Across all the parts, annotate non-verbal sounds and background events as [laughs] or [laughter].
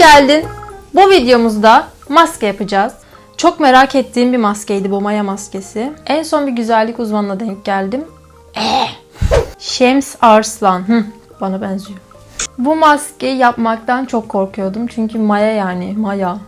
geldin. Bu videomuzda maske yapacağız. Çok merak ettiğim bir maskeydi bu maya maskesi. En son bir güzellik uzmanına denk geldim. Eh. Şems Arslan. Hı, bana benziyor. Bu maskeyi yapmaktan çok korkuyordum. Çünkü maya yani maya.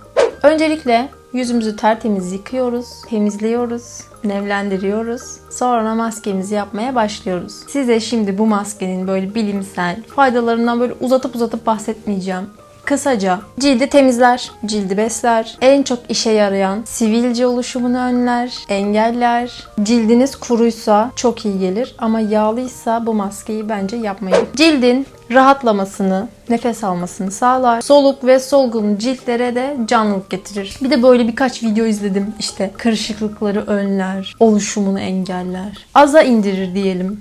Öncelikle yüzümüzü tertemiz yıkıyoruz, temizliyoruz, nemlendiriyoruz. Sonra maskemizi yapmaya başlıyoruz. Size şimdi bu maskenin böyle bilimsel faydalarından böyle uzatıp uzatıp bahsetmeyeceğim. Kısaca cildi temizler, cildi besler, en çok işe yarayan sivilce oluşumunu önler, engeller. Cildiniz kuruysa çok iyi gelir ama yağlıysa bu maskeyi bence yapmayın. Cildin rahatlamasını, nefes almasını sağlar. Soluk ve solgun ciltlere de canlılık getirir. Bir de böyle birkaç video izledim. İşte kırışıklıkları önler, oluşumunu engeller. Aza indirir diyelim.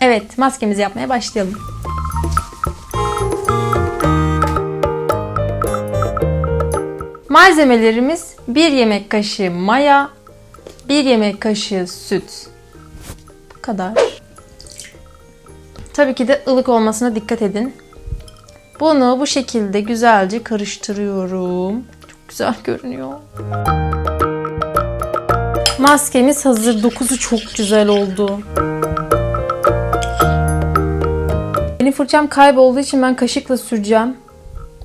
Evet, maskemizi yapmaya başlayalım. Malzemelerimiz 1 yemek kaşığı maya, 1 yemek kaşığı süt. Bu kadar. Tabii ki de ılık olmasına dikkat edin. Bunu bu şekilde güzelce karıştırıyorum. Çok güzel görünüyor. Maskemiz hazır. Dokusu çok güzel oldu. Benim fırçam kaybolduğu için ben kaşıkla süreceğim.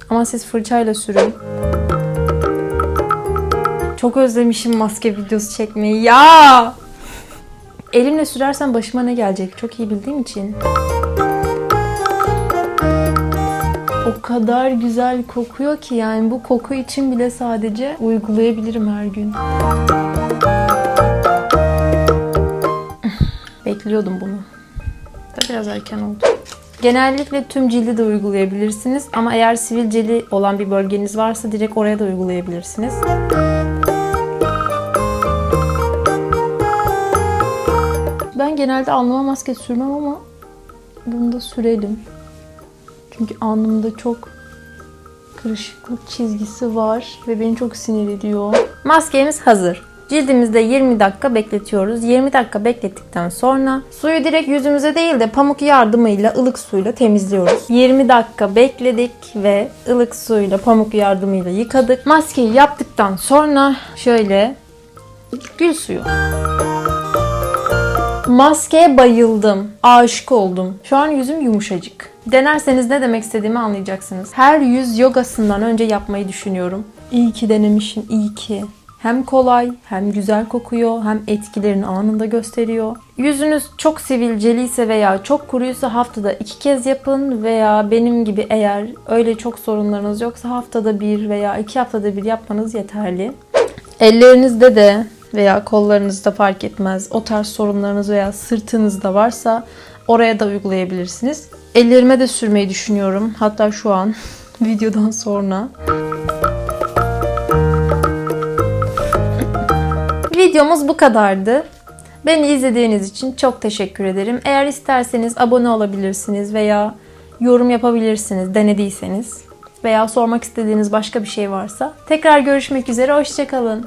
Ama siz fırçayla sürün. Çok özlemişim maske videosu çekmeyi. Ya! Elimle sürersen başıma ne gelecek? Çok iyi bildiğim için. O kadar güzel kokuyor ki yani bu koku için bile sadece uygulayabilirim her gün. [laughs] Bekliyordum bunu. Da biraz erken oldu. Genellikle tüm cildi de uygulayabilirsiniz ama eğer sivilceli olan bir bölgeniz varsa direkt oraya da uygulayabilirsiniz. Genelde alnıma maske sürmem ama bunu da sürelim. Çünkü alnımda çok kırışıklık çizgisi var ve beni çok sinir ediyor. Maskemiz hazır. Cildimizde 20 dakika bekletiyoruz. 20 dakika beklettikten sonra suyu direkt yüzümüze değil de pamuk yardımıyla ılık suyla temizliyoruz. 20 dakika bekledik ve ılık suyla pamuk yardımıyla yıkadık. Maskeyi yaptıktan sonra şöyle gül suyu. Maskeye bayıldım. Aşık oldum. Şu an yüzüm yumuşacık. Denerseniz ne demek istediğimi anlayacaksınız. Her yüz yogasından önce yapmayı düşünüyorum. İyi ki denemişim, iyi ki. Hem kolay, hem güzel kokuyor, hem etkilerini anında gösteriyor. Yüzünüz çok sivilceliyse veya çok kuruysa haftada iki kez yapın veya benim gibi eğer öyle çok sorunlarınız yoksa haftada bir veya iki haftada bir yapmanız yeterli. Ellerinizde de veya kollarınızda fark etmez. O tarz sorunlarınız veya sırtınızda varsa oraya da uygulayabilirsiniz. Ellerime de sürmeyi düşünüyorum. Hatta şu an [laughs] videodan sonra. Videomuz bu kadardı. Beni izlediğiniz için çok teşekkür ederim. Eğer isterseniz abone olabilirsiniz veya yorum yapabilirsiniz denediyseniz veya sormak istediğiniz başka bir şey varsa. Tekrar görüşmek üzere, hoşçakalın.